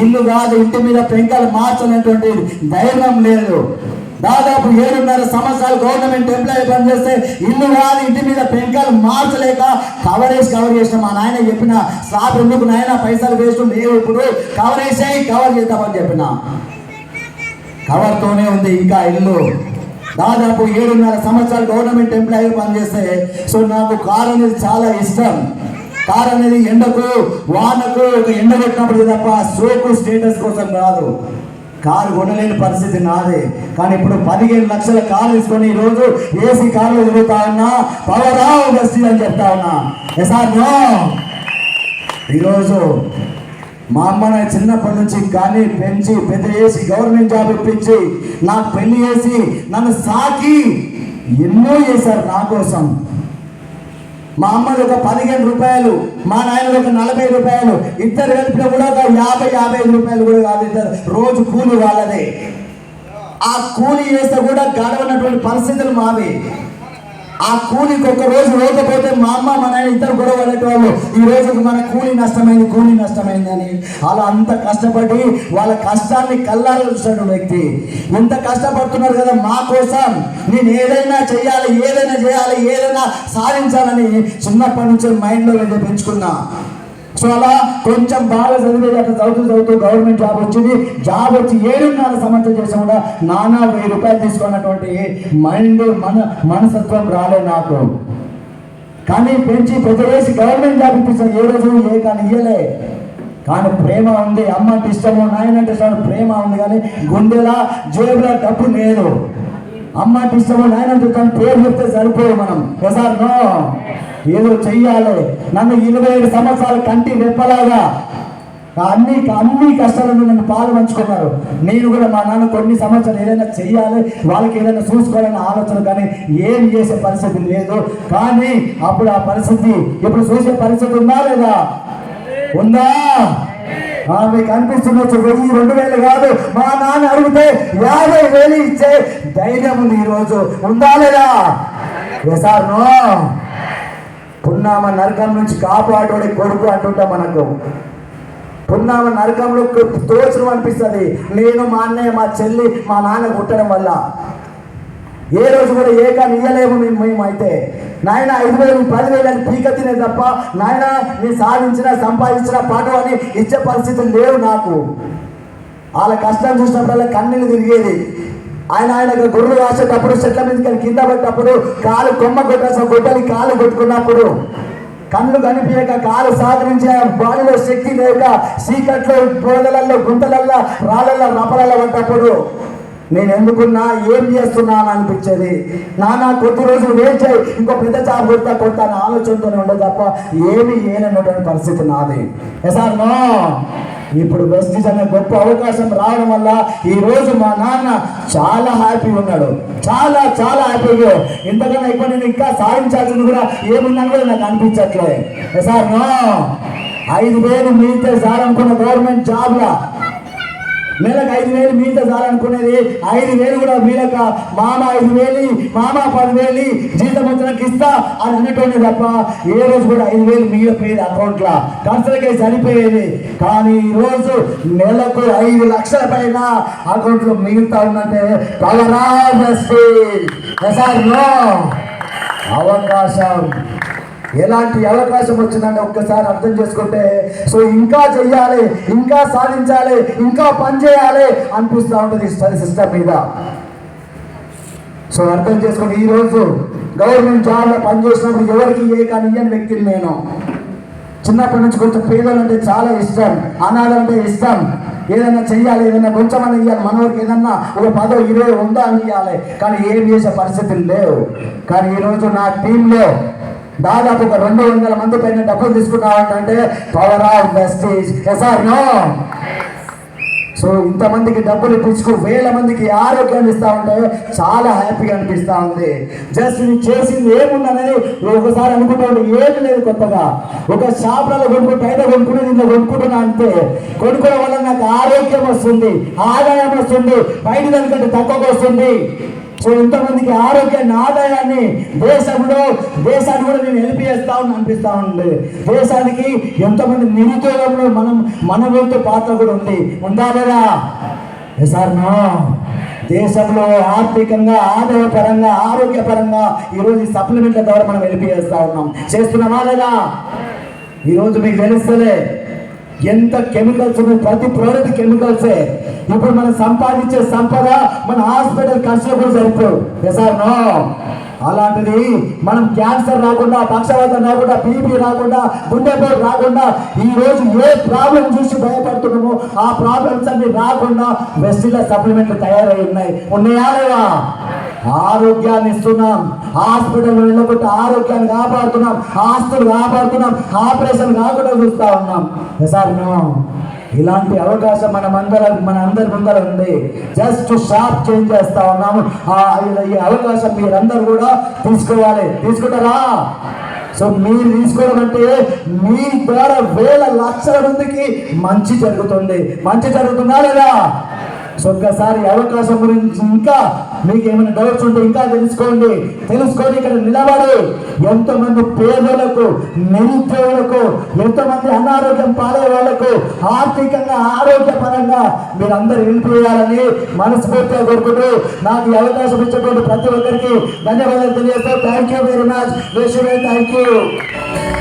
ఇల్లు కాదు ఇంటి మీద పెంకలు మార్చనటువంటి ధైర్యం లేదు. దాదాపు ఏడున్నర సంవత్సరాలు గవర్నమెంట్ ఎంప్లాయీ పనిచేస్తే ఇల్లు కాదు ఇంటి మీద పెంకలు మార్చలేక కవరేజ్ కవర్ చేసిన మా నాయన చెప్పిన స్లాబ్ ఎందుకు నాయన? పైసలు వేస్తూ మేము ఇప్పుడు. కవరేజ్ అయ్యి కవర్ చేద్దామని చెప్పిన. కవర్తోనే ఉంది ఇంకా ఇల్లు. దాదాపు ఏడున్నర సంవత్సరాలు గవర్నమెంట్ ఎంప్లాయీ పనిచేస్తే సో నాకు కారు అనేది చాలా ఇష్టం. కారు అనేది ఎండకు వానకు ఒక ఎండ కొట్టినప్పుడు తప్ప సోకు స్టేటస్ కోసం కాదు. కారు కొనలేని పరిస్థితి నాదే. కానీ ఇప్పుడు పదిహేను లక్షల కారు తీసుకొని ఈరోజు ఏసీ కారులో తిరుగుతా ఉన్నా పవరా బస్టీ అని చెప్తా ఉన్నా. ఎసార్ నో ఈరోజు మా అమ్మ నా చిన్నప్పటి నుంచి కానీ పెంచి పెద్ద చేసి గవర్నమెంట్ జాబ్ ఇప్పించి నాకు పెళ్ళి చేసి నన్ను సాకి ఎన్నో చేశారు నా కోసం. మా అమ్మది ఒక పదిహేను రూపాయలు మా నాయనది ఒక నలభై రూపాయలు ఇద్దరు కలిపిన కూడా ఒక యాభై యాభై ఐదు రూపాయలు కూడా కాదు ఇద్దరు. రోజు కూలి వాళ్ళదే. ఆ కూలి చేస్తే కూడా గడవనటువంటి పరిస్థితులు మావి. ఆ కూలికి ఒక రోజు లేకపోతే మా అమ్మ మా నాయన ఇద్దరు గొడవ పడేటవాళ్ళు ఈ రోజు మన కూలి నష్టమైంది కూలి నష్టమైంది అని. అలా అంత కష్టపడి వాళ్ళ కష్టాన్ని కల్లారా వ్యక్తి. ఇంత కష్టపడుతున్నారు కదా మా కోసం నేను ఏదైనా చేయాలి ఏదైనా చేయాలి ఏదైనా సాధించాలని చిన్నప్పటి నుంచి మైండ్లో నేను పెంచుకున్నా సో అలా కొంచెం బాగా చదివేది అట్లా చదువుతూ చదువుతూ గవర్నమెంట్ జాబ్ వచ్చింది. జాబ్ వచ్చి ఏడున్నర సంవత్సరం చేసిన కూడా నానా వెయ్యి రూపాయలు తీసుకున్నటువంటి మైండ్ మన మనసత్వం రాలే నాకు. కానీ పెంచి ప్రతి చేసి గవర్నమెంట్ జాబ్ ఇప్పించిన ఏ రోజు ఏ కానీ ఇయ్యలే. కానీ ప్రేమ ఉంది. అమ్మ అంటే ఇష్టము నాయన అంటే ఇష్టం ప్రేమ ఉంది కానీ గుండెలా జేబులో డబ్బు లేదు. అమ్మ ఇష్టమో ఇష్టము తన పేరు చెప్తే సరిపోదు మనం. ఒకసారి నో. ఏదో చెయ్యాలి. నన్ను ఇరవై ఏడు సంవత్సరాలు కంటి రెప్పలాగా అన్ని అన్ని కష్టాలను నన్ను పాలు పంచుకున్నారు. నేను కూడా మా నాన్న కొన్ని సంవత్సరాలు ఏదైనా చెయ్యాలి వాళ్ళకి ఏదైనా చూసుకోవాలనే ఆలోచన కానీ ఏం చేసే పరిస్థితి లేదు. కానీ అప్పుడు ఆ పరిస్థితి ఇప్పుడు చూసే పరిస్థితి ఉందా లేదా? ఉందా? ఆ, మీకు అనిపిస్తుండొచ్చు వెయ్యి రెండు వేలు కాదు. మా నాన్న అడిగితే యాభై వేలు ఇచ్చే ధైర్యం ఉంది ఈరోజు. ఉందా లేదా? సార్ నో పున్నామ నరకం నుంచి కాపాడోడి కొడుకు అంటుంటా మనకు. పున్నామ నరకంలో తోచడం అనిపిస్తుంది. నేను మా అన్నయ్య మా చెల్లి మా నాన్న కుట్టడం వల్ల. ఏ రోజు కూడా ఏకా ఇయ్యలేము మేము మేము అయితే. నాయన ఐదు వేలు పదివేలు అని పీక తినే తప్ప నాయన నేను సాధించిన సంపాదించిన పాట అని ఇచ్చే పరిస్థితులు లేవు నాకు. వాళ్ళ కష్టం చూసినప్పుడల్లా కన్నీళ్ళు తిరిగేది. ఆయన ఆయన గొర్రెలు కాసేటప్పుడు చెట్ల మీద కింద పడ్డప్పుడు కాలు కొమ్మ కొట్టాల్సిన గొడ్డలి కాలు కొట్టుకున్నప్పుడు. కళ్ళు కనిపించక కాలు సాగరించే బాడీలో శక్తి లేక చీకట్లో బోదలల్లో గుంతలల్లో రాళ్ళల్లో రపలలో పడ్డప్పుడు. నేను ఎందుకున్నా ఏం చేస్తున్నాను అనిపించేది? నానా కొద్ది రోజులు వేచి ఇంకో పెద్ద జాబ్ కొడతా కొడతా అనే ఆలోచనతోనే ఉండదు తప్ప ఏమి ఏనన్నటువంటి పరిస్థితి నాది. ఎసార్ నో ఇప్పుడు వెస్టీజ్ అనే గొప్ప అవకాశం రావడం వల్ల ఈ రోజు మా నాన్న చాలా హ్యాపీగా ఉన్నాడు. చాలా చాలా హ్యాపీగా ఇంతకన్నా ఎక్కువ నేను ఇంకా సాధించాల్సింది కూడా ఏమున్నా కూడా నాకు అనిపించట్లేదు సార్ నో ఐదు వేలు మిగితే సార్ అనుకున్న గవర్నమెంట్ జాబ్లా నెలకు ఐదు వేలు మీతో చాలనుకునేది ఐదు వేలు కూడా మీలక మామ ఐదు వేలు మామ పదివేలు జీతం వచ్చినాక ఇస్తా అని అన్నటువంటి తప్ప ఏ రోజు కూడా ఐదు వేలు మిగిలిపోయేది అకౌంట్లో ఖర్చులకే సరిపోయేది. కానీ ఈ రోజు నెలకు ఐదు లక్షల పైన అకౌంట్లో మిగులుతా ఉందంటే పవరా అవకాశం. ఎలాంటి అవకాశం వచ్చిందంటే ఒక్కసారి అర్థం చేసుకుంటే సో ఇంకా చెయ్యాలి ఇంకా సాధించాలి ఇంకా పని చేయాలి అనిపిస్తూ ఉంటుంది సిస్టమ్ మీద. సో అర్థం చేసుకుని ఈరోజు గవర్నమెంట్ జాబ్లో పనిచేసినప్పుడు ఎవరికి ఏ కానీ వ్యక్తిని నేను. చిన్నప్పటి నుంచి కొంచెం పేదలంటే చాలా ఇష్టం అనాథలంటే ఇష్టం. ఏదైనా చెయ్యాలి ఏదైనా కొంచెం ఇవ్వాలి మనవరికి ఏదన్నా ఒక పదో ఇరవై ఉందా అని ఇవ్వాలి కానీ ఏం చేసే పరిస్థితులు లేవు. కానీ ఈరోజు నా టీంలో దాదాపు ఒక రెండు వందల మంది పైన డబ్బులు తీసుకున్నామంటే power of wastage. SR no so ఇంతమందికి డబ్బులు ఇప్పించుకు వేల మందికి ఆరోగ్యాన్ని ఇస్తా ఉంటే చాలా హ్యాపీగా అనిపిస్తా ఉంది. జస్ట్ నేను చేసింది ఏముందనేది ఒకసారి అనుకుంటాను ఏమి లేదు కొత్తగా. ఒక షాప్లలో కొనుక్కుంటే బయట కొనుక్కుని దీంట్లో కొనుక్కుంటున్నా అంతే కొనుక్కోవడం వల్ల నాకు ఆరోగ్యం వస్తుంది ఆదాయం వస్తుంది బయట దానికంటే తక్కువగా వస్తుంది. సో ఇంతమందికి ఆరోగ్యాన్ని ఆదాయాన్ని దేశంలో దేశాన్ని కూడా నేను హెల్ప్ చేస్తా ఉన్నా అనిపిస్తా ఉంది. దేశానికి ఎంతమంది నిరుద్యోగంలో మనం మన వంతు పాత్ర కూడా ఉంది. ఉందా లేదా? సార్ నా దేశంలో ఆర్థికంగా ఆదాయపరంగా ఆరోగ్యపరంగా ఈరోజు ఈ సప్లిమెంట్ల ద్వారా మనం హెల్ప్ చేస్తా ఉన్నాం. చేస్తున్నామా లేదా? ఈరోజు మీకు తెలుస్తలే. ఎంత కెమికల్స్ ఉన్నాయి? ప్రతి ప్రోడక్ట్ కెమికల్సే ఇప్పుడు మనం సంపాదించే సంపద మన హాస్పిటల్ ఖర్చులు కూడా సరిపోవు. ఎస్ ఆర్ నో అలాంటిది మనం క్యాన్సర్ రాకుండా పక్షవాతం రాకుండా బీపీ రాకుండా గుండెపోటు రాకుండా ఈ రోజు ఏ ప్రాబ్లం చూసి భయపడుతున్నామో ఆ ప్రాబ్లమ్స్ అన్ని రాకుండా వెస్టిల సప్లిమెంట్లు తయారై ఉన్నాయి. ఉన్నాయా లేవా? ఆరోగ్యాన్ని ఇస్తున్నాం. హాస్పిటల్ వెళ్ళకుండా ఆరోగ్యాన్ని కాపాడుతున్నాం. ఆస్తులు కాపాడుతున్నాం. ఆపరేషన్ కాకుండా చూస్తా ఉన్నాం. సార్ ఇలాంటి అవకాశం మన మందర మన అందరి ముందర ఉంది. జస్ట్ షాప్ చేంజ్ చేస్తా ఉన్నాము. ఆ ఈ అవకాశం మీరందరూ కూడా తీసుకోవాలి. తీసుకుంటారా? సో మీరు తీసుకోవడం అంటే మీ ద్వారా వేల లక్షల మందికి మంచి జరుగుతుంది. మంచి జరుగుతుందా లేదా? సో ఒక్కసారి అవకాశం గురించి ఇంకా మీకు ఏమైనా డౌట్స్ ఉంటే ఇంకా తెలుసుకోండి. తెలుసుకొని ఇక్కడ నిలబడి. ఎంతమంది పేదలకు నిరుద్యోగులకు ఎంతమంది అనారోగ్యం పాలే వాళ్ళకు ఆర్థికంగా ఆరోగ్యపరంగా మీరు అందరు వెళ్ళిపోయాలని మనస్ఫూర్తిగా కోరుకుంటూ నాకు ఈ అవకాశం ఇచ్చినటువంటి ప్రతి ఒక్కరికి ధన్యవాదాలు తెలియజేస్తాను thank you very much thank you